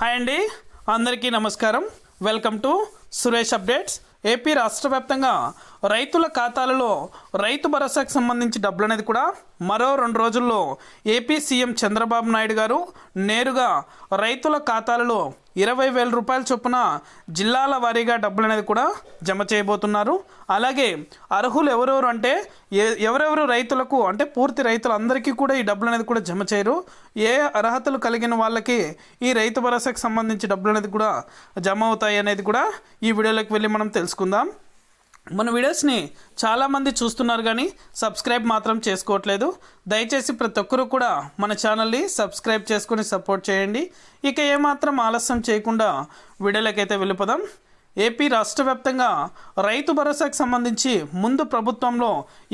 Hi అండి. అందరికీ నమస్కారం. Welcome to Suresh updates. AP రాష్ట్ర వ్యాప్తంగా రైతుల ఖాతాలలో రైతు భరోసాకు సంబంధించి డబ్బులు అనేది కూడా మరో రెండు రోజుల్లో ఏపీ సీఎం చంద్రబాబు నాయుడు గారు నేరుగా రైతుల ఖాతాలలో ఇరవై వేల రూపాయల చొప్పున జిల్లాల వారీగా డబ్బులు అనేది కూడా జమ చేయబోతున్నారు. అలాగే అర్హులు ఎవరెవరు అంటే ఎవరెవరు రైతులకు అంటే పూర్తి రైతులందరికీ కూడా ఈ డబ్బులు అనేది కూడా జమ చేయరు. ఏ అర్హతలు కలిగిన వాళ్ళకి ఈ రైతు భరోసాకు సంబంధించి డబ్బులు అనేది కూడా జమ అవుతాయి అనేది కూడా ఈ వీడియోలోకి వెళ్ళి మనం తెలుసుకుందాం. మన వీడియోస్ని చాలామంది చూస్తున్నారు కానీ సబ్స్క్రైబ్ మాత్రం చేసుకోవట్లేదు. దయచేసి ప్రతి ఒక్కరూ కూడా మన ఛానల్ని సబ్స్క్రైబ్ చేసుకొని సపోర్ట్ చేయండి. ఇక ఏమాత్రం ఆలస్యం చేయకుండా వీడియోలకైతే వెళ్ళిపోదాం. ఏపీ రాష్ట్ర వ్యాప్తంగా రైతు భరోసాకు సంబంధించి ముందు ప్రభుత్వంలో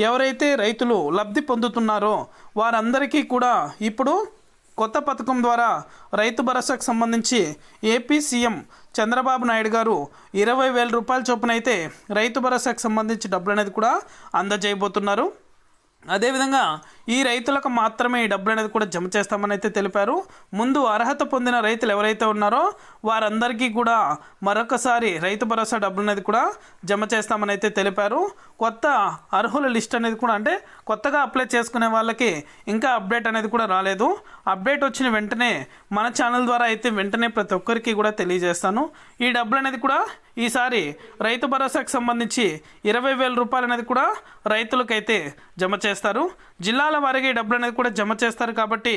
ఎవరైతే రైతులు లబ్ధి పొందుతున్నారో వారందరికీ కూడా ఇప్పుడు కొత్త పథకం ద్వారా రైతు భరోసాకు సంబంధించి ఏపీ సీఎం చంద్రబాబు నాయుడు గారు ఇరవై వేల రూపాయల చొప్పున అయితే రైతు భరోసాకు సంబంధించి డబ్బులు అనేది కూడా అందజేయబోతున్నారు. అదేవిధంగా ఈ రైతులకు మాత్రమే ఈ డబ్బులు అనేది కూడా జమ చేస్తామని అయితే తెలిపారు. ముందు అర్హత పొందిన రైతులు ఎవరైతే ఉన్నారో వారందరికీ కూడా మరొకసారి రైతు భరోసా డబ్బులు అనేది కూడా జమ చేస్తామని అయితే తెలిపారు. కొత్త అర్హుల లిస్ట్ అనేది కూడా అంటే కొత్తగా అప్లై చేసుకునే వాళ్ళకి ఇంకా అప్డేట్ అనేది కూడా రాలేదు. అప్డేట్ వచ్చిన వెంటనే మన ఛానల్ ద్వారా అయితే వెంటనే ప్రతి ఒక్కరికి కూడా తెలియజేస్తాను. ఈ డబ్బులు అనేది కూడా ఈసారి రైతు భరోసాకు సంబంధించి ఇరవై వేల రూపాయలు అనేది కూడా రైతులకైతే జమ చేస్తారు చేస్తారు. జిల్లాల వారీగా ఈ డబ్బులు అనేది కూడా జమ చేస్తారు కాబట్టి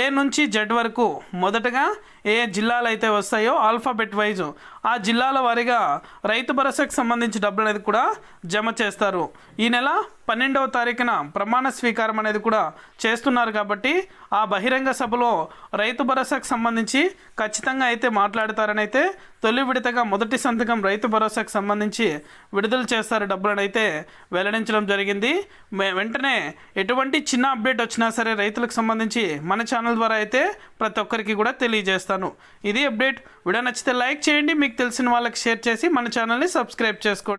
ఏ నుంచి జెడ్ వరకు మొదటగా ఏ జిల్లాలు అయితే వస్తాయో ఆల్ఫాబెట్ వైజ్ ఆ జిల్లాల వారీగా రైతు భరోసాకు సంబంధించి డబ్బులు అనేది కూడా జమ చేస్తారు. ఈ నెల పన్నెండవ తారీఖున ప్రమాణ స్వీకారం అనేది కూడా చేస్తున్నారు కాబట్టి ఆ బహిరంగ సభలో రైతు భరోసాకు సంబంధించి ఖచ్చితంగా అయితే మాట్లాడతారని అయితే తొలి విడతగా మొదటి సంతకం రైతు భరోసాకు సంబంధించి విడుదల చేస్తారు డబ్బులను అయితే వెల్లడించడం జరిగింది. వెంటనే వెంటనే ఎటువంటి చిన్న అప్డేట్ వచ్చినా సరే రైతులకు సంబంధించి మన ఛానల్ ద్వారా అయితే ప్రతి ఒక్కరికి కూడా తెలియజేస్తాను. ఇది అప్డేట్. వీడియో నచ్చితే లైక్ చేయండి. మీకు తెలిసిన వాళ్ళకి షేర్ చేసి మన ఛానల్ని సబ్స్క్రైబ్ చేసుకోండి.